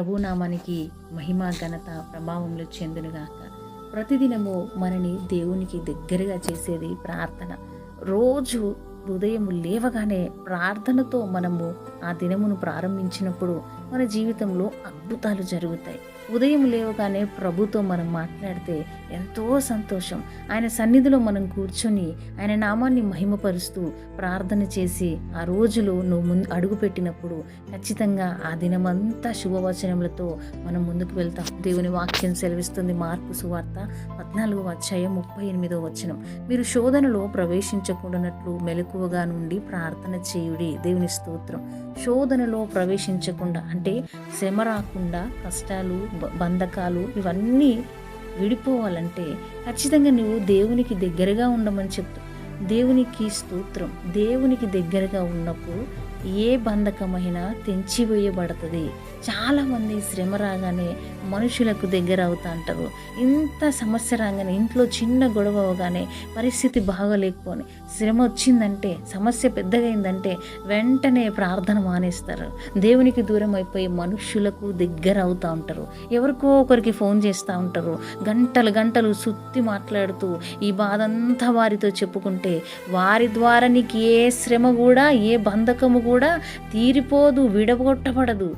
ప్రభునామానికి మహిమ ఘనత ప్రభావములు చెందునుగాక. ప్రతిదినము మనని దేవునికి దగ్గరగా చేసేది ప్రార్థన. రోజు హృదయం లేవగానే ప్రార్థనతో మనము ఆ దినమును ప్రారంభించినప్పుడు మన జీవితంలో అద్భుతాలు జరుగుతాయి. ఉదయం లేవగానే ప్రభుతో మనం మాట్లాడితే ఎంతో సంతోషం. ఆయన సన్నిధిలో మనం కూర్చొని ఆయన నామాన్ని మహిమపరుస్తూ ప్రార్థన చేసి ఆ రోజులో నువ్వు ముందు అడుగు పెట్టినప్పుడు ఖచ్చితంగా ఆ దినమంతా శుభవచనములతో మనం ముందుకు వెళ్తాం. దేవుని వాక్యం సెలవిస్తుంది మార్పు సువార్త పద్నాలుగో అధ్యాయం ముప్పై ఎనిమిదో వచనం. మీరు శోధనలో ప్రవేశించకుండానట్లు మెలకువగా నుండి ప్రార్థన చేయుడి దేవుని స్తోత్రం. శోధనలో ప్రవేశించకుండా అంటే శ్రమ రాకుండా కష్టాలు బంధకాలు ఇవన్నీ విడిపోవాలంటే ఖచ్చితంగా నువ్వు దేవునికి దగ్గరగా ఉండమని చెప్తావు దేవునికి స్తోత్రం. దేవునికి దగ్గరగా ఉన్నప్పుడు ఏ బంధకమైనా తెంచివేయబడుతుంది. చాలామంది శ్రమ రాగానే మనుషులకు దగ్గర అవుతా అంటారు. ఇంత సమస్య రాగానే ఇంట్లో చిన్న గొడవ అవగానే పరిస్థితి బాగోలేకపోని శ్రమ వచ్చిందంటే సమస్య పెద్దగైందంటే వెంటనే ప్రార్థన మానేస్తారు. దేవునికి దూరం అయిపోయి మనుషులకు దగ్గర అవుతూ ఉంటారు. ఎవరికో ఒకరికి ఫోన్ చేస్తూ ఉంటారు. గంటలు గంటలు సుత్తి మాట్లాడుతూ ఈ బాధ అంతా వారితో చెప్పుకుంటే వారి ద్వారా నీకు ఏ శ్రమ కూడా ఏ బంధకము కూడా తీరిపోదు విడగొట్టబడదు.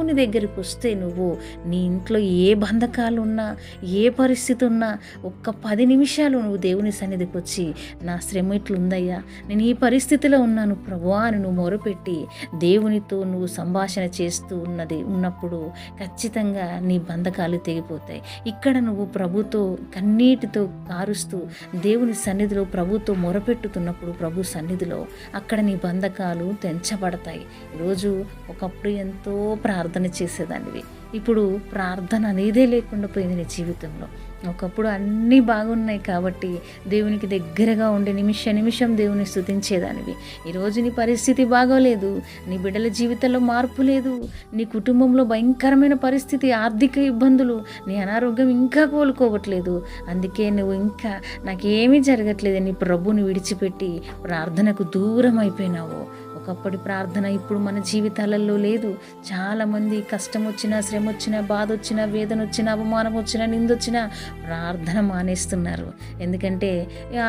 దేవుని దగ్గరికి వస్తే నువ్వు నీ ఇంట్లో ఏ బంధకాలు ఉన్నా ఏ పరిస్థితి ఉన్నా ఒక్క పది నిమిషాలు నువ్వు దేవుని సన్నిధికి వచ్చి నా శ్రమ ఇట్లుందయ్యా నేను ఈ పరిస్థితిలో ఉన్నాను ప్రభువా అని నువ్వు మొరపెట్టి దేవునితో నువ్వు సంభాషణ చేస్తూ ఉన్నది ఉన్నప్పుడు ఖచ్చితంగా నీ బంధకాలు తెగిపోతాయి. ఇక్కడ నువ్వు ప్రభుతో కన్నీటితో కారుస్తూ దేవుని సన్నిధిలో ప్రభుతో మొరపెట్టుతున్నప్పుడు ప్రభు సన్నిధిలో అక్కడ నీ బంధకాలు తెంచబడతాయి. ఈరోజు ఒకప్పుడు ఎంతో ప్రార్థన ప్రార్థన చేసేదానివి. ఇప్పుడు ప్రార్థన అనేదే లేకుండా పోయింది నీ జీవితంలో. ఒకప్పుడు అన్నీ బాగున్నాయి కాబట్టి దేవునికి దగ్గరగా ఉండే నిమిష నిమిషం దేవుని స్థుతించేదానివి ఈరోజు నీ పరిస్థితి బాగోలేదు నీ బిడ్డల జీవితంలో మార్పు లేదు నీ కుటుంబంలో భయంకరమైన పరిస్థితి ఆర్థిక ఇబ్బందులు నీ అనారోగ్యం ఇంకా కోలుకోవట్లేదు. అందుకే నువ్వు ఇంకా నాకేమీ జరగట్లేదు నీ ప్రభుని విడిచిపెట్టి ప్రార్థనకు దూరం అయిపోయినావు. ఒకప్పటి ప్రార్థన ఇప్పుడు మన జీవితాలలో లేదు. చాలామంది కష్టం వచ్చినా శ్రమ వచ్చినా బాధ వచ్చినా వేదన వచ్చినా అవమానం వచ్చినా నిందొచ్చినా ప్రార్థన మానేస్తున్నారు. ఎందుకంటే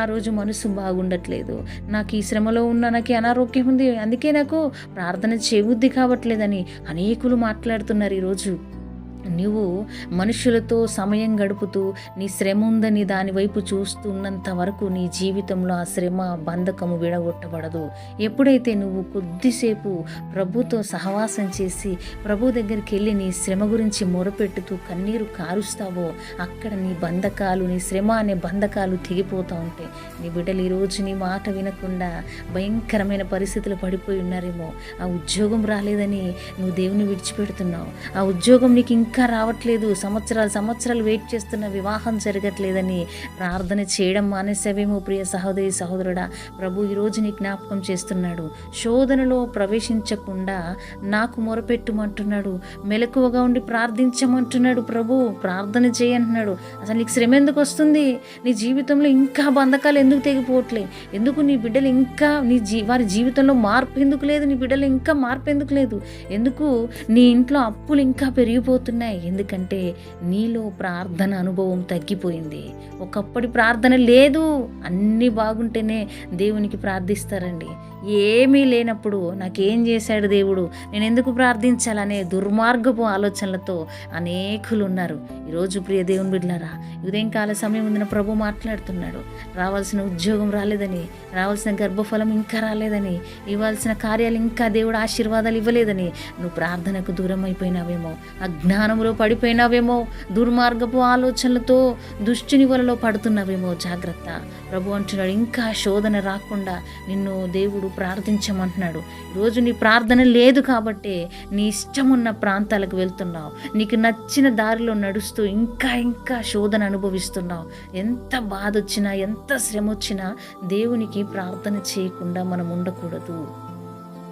ఆ రోజు మనసు బాగుండట్లేదు. నాకు ఈ శ్రమలో ఉన్న నాకు అనారోగ్యం ఉంది. అందుకే నాకు ప్రార్థన చేయబుద్ధి కావట్లేదని అనేకులు మాట్లాడుతున్నారు ఈరోజు. నువ్వు మనుషులతో సమయం గడుపుతూ నీ శ్రమ ఉందని దాని వైపు చూస్తున్నంత వరకు నీ జీవితంలో ఆ శ్రమ బంధకము విడగొట్టబడదు. ఎప్పుడైతే నువ్వు కొద్దిసేపు ప్రభుతో సహవాసం చేసి ప్రభు దగ్గరికి వెళ్ళి నీ శ్రమ గురించి మొరపెట్టుతూ కన్నీరు కారుస్తావో అక్కడ నీ బంధకాలు నీ శ్రమ అనే బంధకాలు తెగిపోతూ ఉంటాయి. నీ బిడ్డలు ఈరోజు నీ మాట వినకుండా భయంకరమైన పరిస్థితులు పడిపోయి ఉన్నారేమో. ఆ ఉద్యోగం రాలేదని నువ్వు దేవుని విడిచిపెడుతున్నావు. ఆ ఉద్యోగం నీకు ఇంకా రావట్లేదు. సంవత్సరాలు సంవత్సరాలు వెయిట్ చేస్తున్న వివాహం జరగట్లేదని ప్రార్థన చేయడం మానేసావేమో ప్రియ సహోదరి సహోదరుడా. ప్రభు ఈరోజు నీ జ్ఞాపకం చేస్తున్నాడు. శోధనలో ప్రవేశించకుండా నాకు మొరపెట్టుమంటున్నాడు. మెలకువగా ఉండి ప్రార్థించమంటున్నాడు ప్రభు. ప్రార్థన చేయంటున్నాడు అసలు నీకు శ్రమ ఎందుకు వస్తుంది? నీ జీవితంలో ఇంకా బంధకాలు ఎందుకు తెగిపోవట్లే? ఎందుకు నీ బిడ్డలు ఇంకా నీ జీ వారి జీవితంలో మార్పు ఎందుకు లేదు? నీ బిడ్డలు ఇంకా మార్పు ఎందుకు లేదు? ఎందుకు నీ ఇంట్లో అప్పులు ఇంకా పెరిగిపోతున్నాయి? ఎందుకంటే నీలో ప్రార్థన అనుభవం తగ్గిపోయింది. ఒకప్పటి ప్రార్థన లేదు. అన్నీ బాగుంటేనే దేవునికి ప్రార్థిస్తారండి. ఏమీ లేనప్పుడు నాకేం చేశాడు దేవుడు? నేను ఎందుకు ప్రార్థించాలనే దుర్మార్గపు ఆలోచనలతో అనేకులు ఉన్నారు ఈరోజు ప్రియ దేవుని బిడ్డలారా ఉదయం కాల సమయం ఉందిన ప్రభు మాట్లాడుతున్నాడు. రావాల్సిన ఉద్యోగం రాలేదని రావాల్సిన గర్భఫలం ఇంకా రాలేదని ఇవ్వాల్సిన కార్యాలు ఇంకా దేవుడు ఆశీర్వాదాలు ఇవ్వలేదని నువ్వు ప్రార్థనకు దూరం అయిపోయినావేమో అజ్ఞానంలో పడిపోయినావేమో దుర్మార్గపు ఆలోచనలతో దుష్టుని వలలో పడుతున్నావేమో జాగ్రత్త. ప్రభు అంటున్నాడు ఇంకా శోధన రాకుండా నిన్ను దేవుడు ప్రార్థించమంటున్నాడు. రోజు నీ ప్రార్థన లేదు కాబట్టే నీ ఇష్టం ఉన్న ప్రాంతాలకు వెళ్తున్నావు. నీకు నచ్చిన దారిలో నడుస్తూ ఇంకా ఇంకా శోధన అనుభవిస్తున్నావు. ఎంత బాధ వచ్చినా ఎంత శ్రమ వచ్చినా దేవునికి ప్రార్థన చేయకుండా మనం ఉండకూడదు.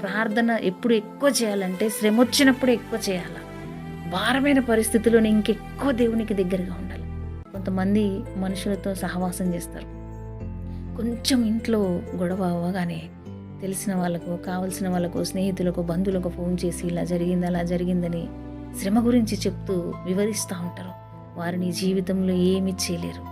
ప్రార్థన ఎప్పుడు ఎక్కువ చేయాలంటే శ్రమ వచ్చినప్పుడు ఎక్కువ చేయాలి. భారమైన పరిస్థితుల్లో ఇంకెక్కువ దేవునికి దగ్గరగా ఉండాలి. కొంతమంది మనుషులతో సహవాసం చేస్తారు. కొంచెం ఇంట్లో గొడవ అవ్వగానే తెలిసిన వాళ్ళకు కావలసిన వాళ్ళకు స్నేహితులకు బంధువులకు ఫోన్ చేసి ఇలా జరిగింది అలా జరిగిందని శ్రమ గురించి చెప్తూ వివరిస్తూ ఉంటారు. వారిని జీవితంలో ఏమీ చేయలేరు.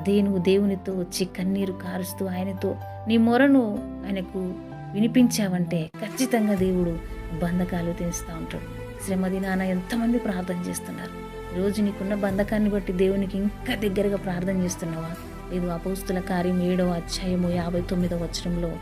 అదే నువ్వు దేవునితో వచ్చి కన్నీరు కారుస్తూ ఆయనతో నీ మొరను ఆయనకు వినిపించావంటే ఖచ్చితంగా దేవుడు బంధకాలు తెస్తూ ఉంటాడు. శ్రమ దినాన ఎంతమంది ప్రార్థన చేస్తున్నారు? రోజు నీకున్న బంధకాన్ని బట్టి దేవునికి ఇంకా దగ్గరగా ప్రార్థన చేస్తున్నావా? లేదు అపోస్తుల కార్యం ఏడవ అధ్యాయము యాభై తొమ్మిదవ వచనంలో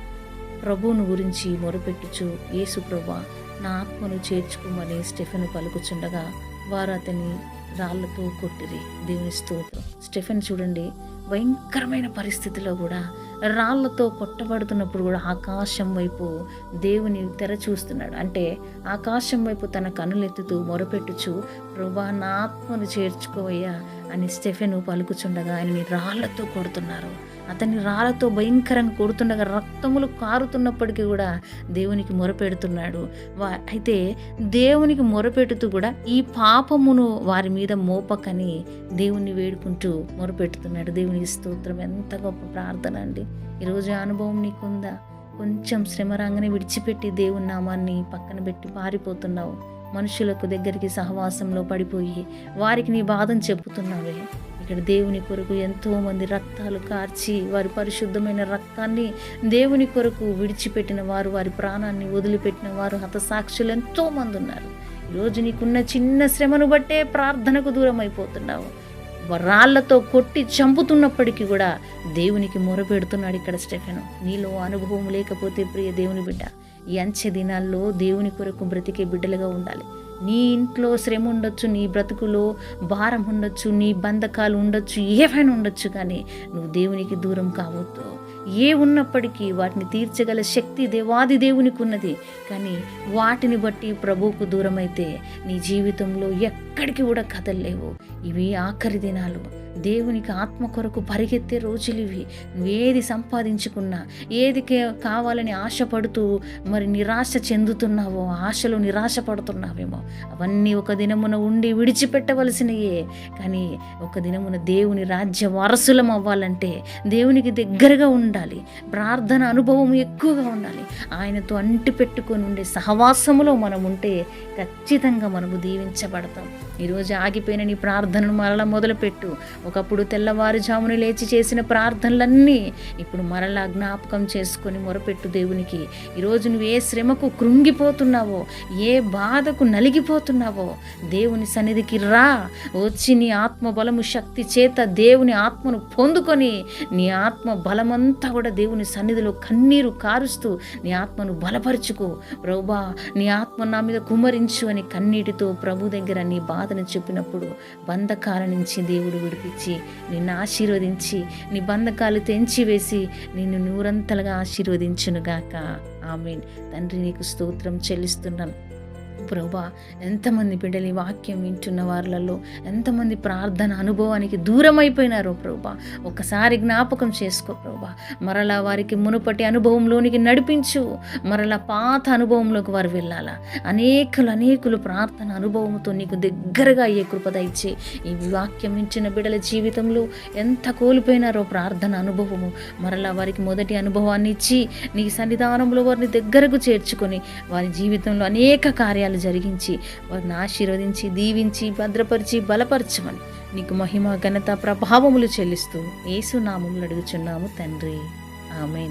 ప్రభువును గురించి మొరపెట్టుచు యేసు ప్రభా నా ఆత్మను చేర్చుకోమని స్టెఫెన్ పలుకుచుండగా వారు అతని రాళ్ళతో కొట్టిరి. దేవుని స్తోత్రం. స్టెఫెన్ చూడండి భయంకరమైన పరిస్థితిలో కూడా రాళ్ళతో కొట్టబడుతున్నప్పుడు కూడా ఆకాశం వైపు దేవుని తెర చూస్తున్నాడు. అంటే ఆకాశం వైపు తన కనులెత్తుతూ మొరపెట్టుచు ప్రభా నా ఆత్మను చేర్చుకోవయ్యా అని స్టెఫెను పలుకుచుండగా ఆయనని రాళ్ళతో కొడుతున్నారు. అతన్ని రాళ్ళతో భయంకరంగా కొడుతుండగా రక్తములు కారుతున్నప్పటికీ కూడా దేవునికి మొరపెడుతున్నాడు. వా అయితే దేవునికి మొరపెడుతూ కూడా ఈ పాపమును వారి మీద మోపకని దేవుణ్ణి వేడుకుంటూ మొరపెడుతున్నాడు. దేవునికి స్తోత్రం. ఎంత గొప్ప ప్రార్థన అండి. ఈరోజు అనుభవం నీకుందా? కొంచెం శ్రమ రాగానే విడిచిపెట్టి దేవుని నామాన్ని పక్కన పెట్టి పారిపోతున్నావు. మనుషులకు దగ్గరికి సహవాసంలో పడిపోయి వారికి నీ బాధను చెప్పుతున్నావే ఇక్కడ దేవుని కొరకు ఎంతోమంది రక్తాలు కార్చి వారి పరిశుద్ధమైన రక్తాన్ని దేవుని కొరకు విడిచిపెట్టిన వారు వారి ప్రాణాన్ని వదిలిపెట్టిన వారు హతసాక్షులు ఎంతోమంది ఉన్నారు. ఈరోజు నీకున్న చిన్న శ్రమను బట్టే ప్రార్థనకు దూరం అయిపోతున్నావు రాళ్ళతో కొట్టి చంపుతున్నప్పటికీ కూడా దేవునికి మొరపెడుతున్నాడు ఇక్కడ స్టెఫెను. నీలో అనుభవం లేకపోతే ప్రియ దేవుని బిడ్డ ఈ అంచె దినాల్లో దేవుని కొరకు బ్రతికే బిడ్డలుగా ఉండాలి. నీ ఇంట్లో శ్రమ ఉండొచ్చు నీ బ్రతుకులో భారం ఉండొచ్చు నీ బంధకాలు ఉండొచ్చు ఏవైనా ఉండొచ్చు కానీ నువ్వు దేవునికి దూరం కావద్దు. ఏ ఉన్నప్పటికీ వాటిని తీర్చగల శక్తి దేవాది దేవునికి ఉన్నది కానీ వాటిని బట్టి ప్రభువుకు దూరమైతే నీ జీవితంలో ఎక్కడికి కూడా కదలలేవు. ఇవి ఆఖరి దినాలు. దేవునికి ఆత్మ కొరకు పరిగెత్తే రోజులు ఇవి. నువ్వేది సంపాదించుకున్నా ఏది కావాలని ఆశపడుతూ మరి నిరాశ చెందుతున్నావో ఆశలో నిరాశ పడుతున్నావేమో అవన్నీ ఒక దినమున ఉండి విడిచిపెట్టవలసినయే. కానీ ఒక దినమున దేవుని రాజ్య వారసులం అవ్వాలంటే దేవునికి దగ్గరగా ఉండాలి. ప్రార్థన అనుభవం ఎక్కువగా ఉండాలి. ఆయనతో అంటి పెట్టుకొని ఉండే సహవాసములో మనం ఉంటే ఖచ్చితంగా మనము దీవించబడతాం. ఈరోజు ఆగిపోయిన నీ ప్రార్థనను మరల మొదలుపెట్టు. ఒకప్పుడు తెల్లవారుజామున లేచి చేసిన ప్రార్థనలన్నీ ఇప్పుడు మరలా జ్ఞాపకం చేసుకొని మొరపెట్టు దేవునికి. ఈరోజు నువ్వు ఏ శ్రమకు కృంగిపోతున్నావో ఏ బాధకు నలిగిపోతున్నావో దేవుని సన్నిధికి రా. వచ్చి నీ ఆత్మ బలము శక్తి చేత దేవుని ఆత్మను పొందుకొని నీ ఆత్మ బలమంతా కూడా దేవుని సన్నిధిలో కన్నీరు కారుస్తూ నీ ఆత్మను బలపరుచుకో. ప్రభా నీ ఆత్మ నా మీద కుమరించు అని కన్నీటితో ప్రభు దగ్గర నీ బాధను చెప్పినప్పుడు బంధకాల నుంచి దేవుడు నడిపించి నిన్ను ఆశీర్వదించి నీ బంధకాలు తెంచి వేసి నిన్ను నూరంతలుగా ఆశీర్వదించునుగాక. ఆమె తండ్రి నీకు స్తోత్రం చెల్లిస్తున్నాను ప్రభా ఎంతమంది బిడ్డలు ఈ వాక్యం వింటున్న వారిలలో ఎంతమంది ప్రార్థన అనుభవానికి దూరం అయిపోయినారో ప్రభా. ఒకసారి జ్ఞాపకం చేసుకో ప్రభా. మరలా వారికి మునుపటి అనుభవంలోనికి నడిపించు. మరలా పాత అనుభవంలోకి వారు వెళ్ళాలా? అనేకులు అనేకులు ప్రార్థన అనుభవంతో నీకు దగ్గరగా అయ్యే కృపద ఇచ్చే ఈ వాక్యం వించిన బిడ్డల జీవితంలో ఎంత కోల్పోయినారో ప్రార్థన అనుభవము. మరలా వారికి మొదటి అనుభవాన్ని ఇచ్చి నీ సన్నిధానంలో వారిని దగ్గరకు చేర్చుకొని వారి జీవితంలో అనేక కార్యాలు జరిగించి వారిని ఆశీర్వదించి దీవించి భద్రపరిచి బలపరచమని నీకు మహిమ ఘనత ప్రభావములు చెల్లిస్తూ ఏసునామములు అడుగుచున్నాము తండ్రి. ఆమెన్.